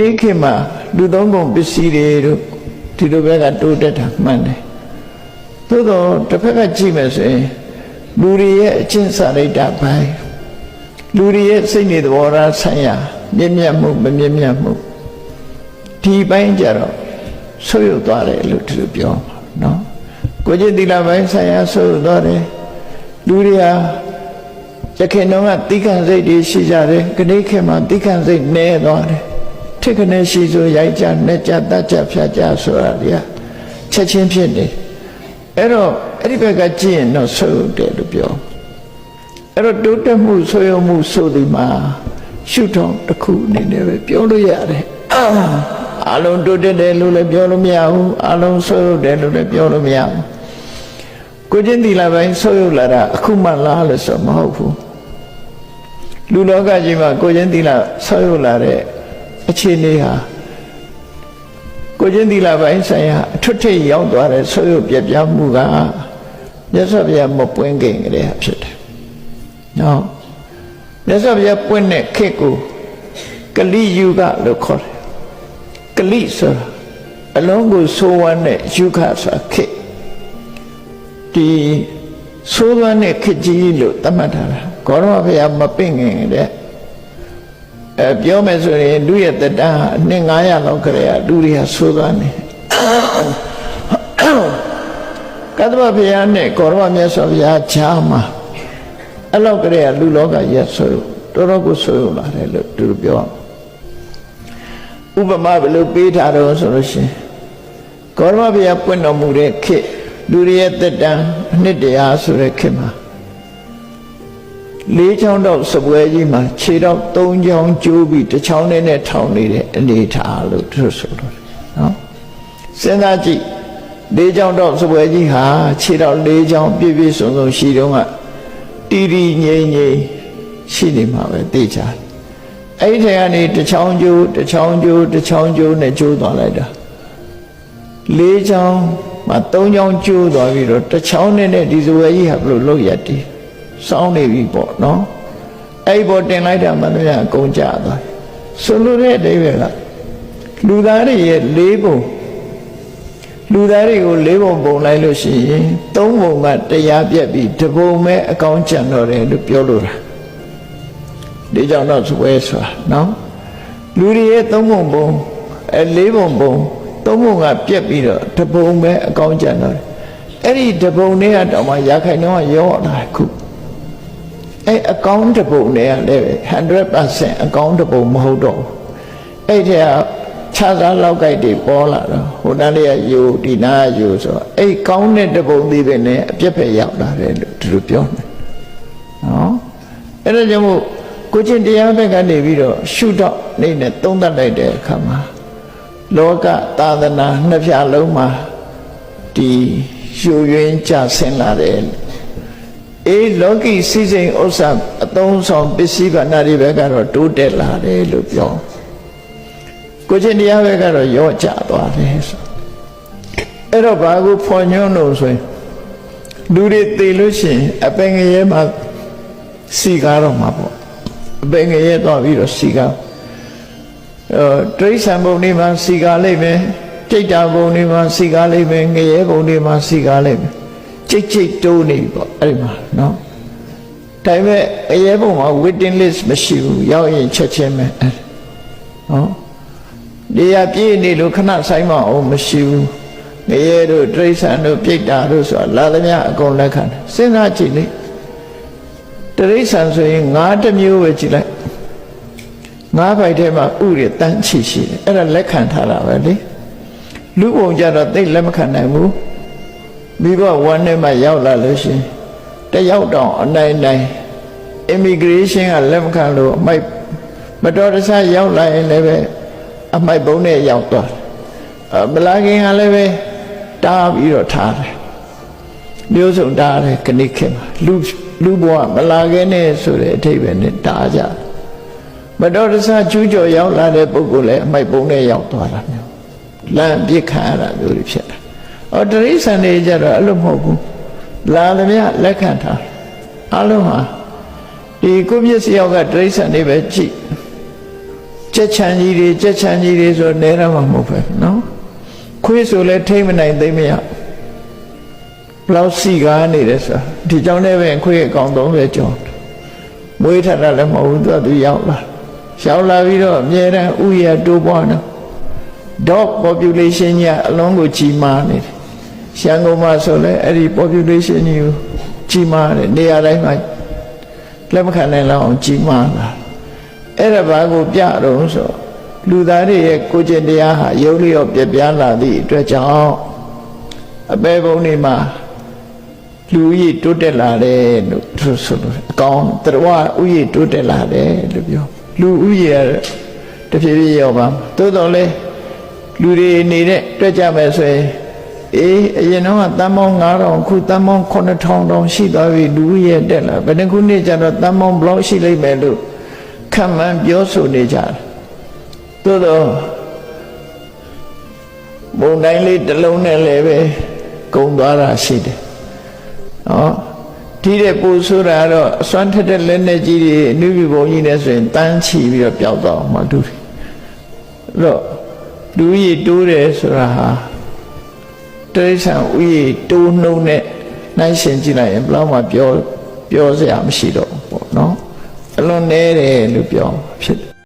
ဒီခေတ်မှာလူသုံးကုန်ပစ္စည်းတွေတို့ဒီလိုဘက်ကတိုးတက်တာမှန်တယ်သို့တော့တစ်ဖက်ကကြည့်မယ်ဆိုရင်လူတွေရဲ့အချင်းစာရိတ္တပိုင်းလူတွေရဲ့စိတ်နေသဘောထားဆိုင်ရာမြင့်မြတ်မှုမမြင့်မြတ်မှုဒီပိုင်းကြတော့ဆုပ်ယုပ်သွားတယ်လို့ဒီလိုပြောမှာနော်ကိုကျင့်သီလပိုင်းဆိုင်ရာဆုပ်ယုပ်သွားတယ်လူတွေဟာရခင်တော့ကတိခံစိတ်တွေရှိကြတယ်ခဏခေတ်မှာတိခံစိတ်နည်းသွားတယ် ထစ်ခနဲ့ရှိဆိုရိုက်ကြနဲ့ကြတတ်ကြဖြတ်ကြဆိုတာတွေကချက်ချင်းဖြစ်နေအဲ့တော့အဲ့ဒီဘက်ကကြည့်ရင်တော့ဆုပ်ယုပ်တယ်လို့ပြောအဲ့တော့တိုးတက်မှုဆွေးယုံမှုဆိုဒီမှာရှုထောင့်တစ်ခုအနေနဲ့ပဲပြောလို့ရတယ်အာအလုံးတိုးတက်တယ်လို့လည်းပြောလို့မရဘူးအလုံးဆွေးယုပ်တယ်လို့လည်းပြောလို့မရဘူးကိုချင်းတီလာပိုင်းဆွေးယုပ်လာတာအခုမှလားလို့ဆိုမဟုတ်ဘူးလူလောကကြီးမှာကိုချင်းတီလာဆွေးယုပ်လာတဲ့ အခြေအနေဟာကိုချင်းတီလာပိုင်းဆိုင်ရာအထွတ်ထိပ်ရောက်သွားတဲ့ဆွေးယုပ်ပြပြမှုကမြတ်စွာဘုရားမပွင့်ခင်ကလေးဖြစ်တယ်နော်မြတ်စွာဘုရားပွင့်တဲ့ခေတ်ကိုကလိယူဂလို့ခေါ်တယ်ကလိဆိုတာအလုံးကိုဆိုးဝမ်းတဲ့ယူဂဆိုတာခေတ်ဒီဆိုးဝမ်းတဲ့ခေတ်ကြီးလို့သတ်မှတ်ထားတာဂေါရမဘုရားမပင့်ခင်တဲ့ အဲပြောမယ်ဆိုရင်လူရဲ့တတန်းအနှစ်900လောက်ခရေကလူတွေဟာဆိုးသွားနေကတ္တဗဘုရားနဲ့ဂေါရမမြတ်စွာဘုရားချားမှာအဲ့လောက်ကလေးကလူလောကရဲ့ဆိုတော်တော်ကိုဆိုရလာတယ်လို့သူတို့ပြောဥပမာဘယ်လိုပေးထားတော့ဆိုလို့ရှင်ကောရမဘုရားပွင့်တော်မူတဲ့ခေတ်လူတွေရဲ့တက်တန်းအနှစ်တရာဆိုတဲ့ခေတ်မှာ လေးချောင်းတော့စပွဲကြီးမှာခြေတော့၃ချောင်းကျိုးပြီးတစ်ချောင်းနဲ့နဲ့ထောင်နေတဲ့အနေထားလို့သူတို့ဆိုတော့နော်စဉ်းစားကြည့်လေးချောင်းတော့စပွဲကြီးဟာခြေတော့လေးချောင်းပြည့်ပြည့်စုံစုံရှိတော့ကတီတီငိမ့်ငိမ့်ရှိနေမှာပဲသိချာအဲ့ဒီထဲကနေတစ်ချောင်းကျိုးတစ်ချောင်းကျိုးတစ်ချောင်းကျိုးနဲ့ကျိုးသွားလိုက်တာလေးချောင်းမှာသုံးချောင်းကျိုးသွားပြီးတော့တစ်ချောင်းနဲ့နဲ့ဒီစဝဲကြီးဟာဘလို့လောက်ရတည် စောင်းနေပြီပေါ့နော်အဲ့ပေါ်တင်လိုက်တာမှလည်းအကုန်ကြသွားဆိုလိုတဲ့အဓိပ္ပာယ်ကလူသားတွေရဲ့လေးပုံလူသားတွေကိုလေးပုံပုံလိုက်လို့ရှိရင်သုံးပုံကတရားပြက်ပြီးတပုံမဲ့အကောင်းကျန်တော့တယ်လို့ပြောလို့တာဒီကြောင့်တော့သပွဲဆိုတာနော်လူတွေရဲ့သုံးပုံပုံအဲလေးပုံပုံသုံးပုံကပြက်ပြီးတော့တပုံမဲ့အကောင်းကျန်တော့တယ်အဲ့ဒီတပုံနဲ့ကတော့မှရခိုင်တော့ရောလာခု အဲအကောင်းတပုံနဲ့ကလည်း100%အကောင်းတပုံမဟုတ်တော့ဘူးအဲ့ဒီကခြားစားလောက်ကြိုက်တွေပေါ်လာတော့ဟိုတန်းလေးကယူဒီနာကယူဆိုတော့အဲ့ကောင်းတဲ့တပုံသေးပဲနဲ့အပြက်ပဲရောက်လာတယ်လို့သူတို့ပြောတယ်နော်အဲ့ဒါကြောင့်မို့ကိုချင်းတရားဘက်ကနေပြီးတော့ရှုတော့နေနဲ့သုံးသပ်လိုက်တဲ့အခါမှာလောကသာသနာနှစ်ဖြာလုံးမှာဒီယူရင်းကြဆင်းလာတယ် အေးလောကီစီစဉ်ဥစ္စာအသုံးဆောင်ပစ္စည်းကဏ္ဍတွေဘက်ကတော့တိုးတက်လာတယ်လို့ပြောကိုချင်းတရားဘက်ကတော့ရော့ကျသွားတယ်ဆိုအဲ့တော့ဘာကိုဖော်ညွှန်းလို့ဆိုရင်လူတွေသိလို့ရှိရင်အပင်ငရဲမှာစီကားတော့မှာပေါ့အပင်ငရဲတော့ပြီးတော့စီကားအဲတရိษံဘုံတွေမှာစီကားလိမ့်မယ်ကြိတ်တာဘုံတွေမှာစီကားလိမ့်မယ်ငရဲဘုံတွေမှာစီကားလိမ့်မယ် ကြိတ်ကြိတ်တိုးနေပြီပေါ့အဲ့ဒီမှာနော်ဒါပေမဲ့အရဲဘုံမှာ waiting list မရှိဘူးရောက်ရင်ချက်ချင်းပဲအဲ့နော်ဒီရပြည့်နေလို့ခဏဆိုင်မအောင်မရှိဘူးငရဲတို့တရိษံတို့ပြိတ္တာတို့ဆိုတာလာသမျှအကုန်လက်ခံတယ်စဉ်းစားကြည့်လေတရိษံဆိုရင်ငါးတစ်မျိုးပဲကြည့်လိုက်ငါးဖိုက်ထဲမှာဥရတန်းချီရှိတယ်အဲ့ဒါလက်ခံထားတာပဲလေလူပုံကြတော့သိလက်မခံနိုင်ဘူး မိဘဝမ်းထဲမှာရောက်လာလို့ရှိရင်တယောက်တောင်အနိုင်နိုင် immigration ကလက်မခံလို့အမိုက်မတော်တဆရောက်လာရင်လည်းပဲအမိုက်ဘုံနဲ့ရောက်သွားတယ်အမလာခင်ကလည်းပဲတားပြီးတော့ထားတယ်မျိုးစုံတားတယ်ခဏခေတ်မှာလူလူဘဝမလာခင်နဲ့ဆိုတဲ့အထိပ္ပယ်နဲ့တားကြမတော်တဆကျူးကျော်ရောက်လာတဲ့ပုဂ္ဂိုလ်လည်းအမိုက်ဘုံနဲ့ရောက်သွားတာမျိုးလမ်းပြစ်ခံရတာမျိုးတွေဖြစ်တာ။ အော်တရိษံတွေကြတော့အဲ့လိုမဟုတ်ဘူး။လာသမျှလက်ခံထားအလုံးဟာဒီကိုမျက်စိယောက်ကတရိษံတွေပဲကြည့်။ဘကြက်ချန်ကြီးတွေကြက်ချန်ကြီးတွေဆိုနဲရမှာမဟုတ်ပဲနော်ခွေးဆိုလဲထိမ့်မနိုင်သိမ့်မရဘလောက်စီကားနေတယ်ဆိုဒီကြောင့်လည်းပဲခွေးအကောင်30ကျော်မွေးထတာလည်းမဟုတ်ဘူးသူကသူရောက်လာရောက်လာပြီးတော့အမြဲတမ်းဥယျာတိုးပွားနေ dog population ကြီးအလုံးကိုကြီးမားနေတယ် ရန်ကုန်မှာဆိုလဲအဲ့ဒီ population ကြီးကိုကြီးမားတယ်နေရာတိုင်းမှာလက်မခံနိုင်လောက်အောင်ကြီးမားလာအဲ့ဒါဘာကိုပြတော့ဆိုလူသားတွေရဲ့ကိုယ်ကျင့်တရားဟာရုပ်လျော့ပြပြလာသည့်အတွက်ကြောင့်အပေဘုံတွေမှာလူကြီးတိုးတက်လာတယ်လို့သူဆိုလို့အကောင်တရားဥယျတိုးတက်လာတယ်လို့ပြောလူဥယျတဖြည်းဖြည်းရောက်ပါသို့တော်လဲလူတွေနေတဲ့တွေ့ကြမယ်ဆိုရင် အေးအရင်တော့ကတန်ပေါင်း9000ခုတန်ပေါင်း9000တောင်ရှိသွားပြီလူရဲ့တက်လာဘယ်နှခုနှစ်ကျတော့တန်ပေါင်းဘလောက်ရှိလိမ့်မယ်လို့ခံမှန်းပြောဆိုနေကြတယ်သို့တော့ဘုံတိုင်းလေးတစ်လုံးနဲ့လည်းပဲကုံသွားတာရှိတယ်နော်ဒီတဲ့ပူဆိုးတာတော့အစွမ်းထက်တဲ့လက်နဲ့ကြီးတွေအနုဘီဘုံကြီးနဲ့ဆိုရင်တန်းချီပြီးတော့ပျောက်သွားမှတူတယ်အဲ့တော့လူကြီးတိုးတယ်ဆိုတာဟာ တိရစ္ဆာန်ဥယျတိုးနှုံနဲ့နိုင်ရှင်ကြည့်လိုက်ရင်ဘယ်တော့မှပြောပြောစရာမရှိတော့ဘူးပေါ့နော်အလွန်နဲတယ်လို့ပြောဖြစ်တယ်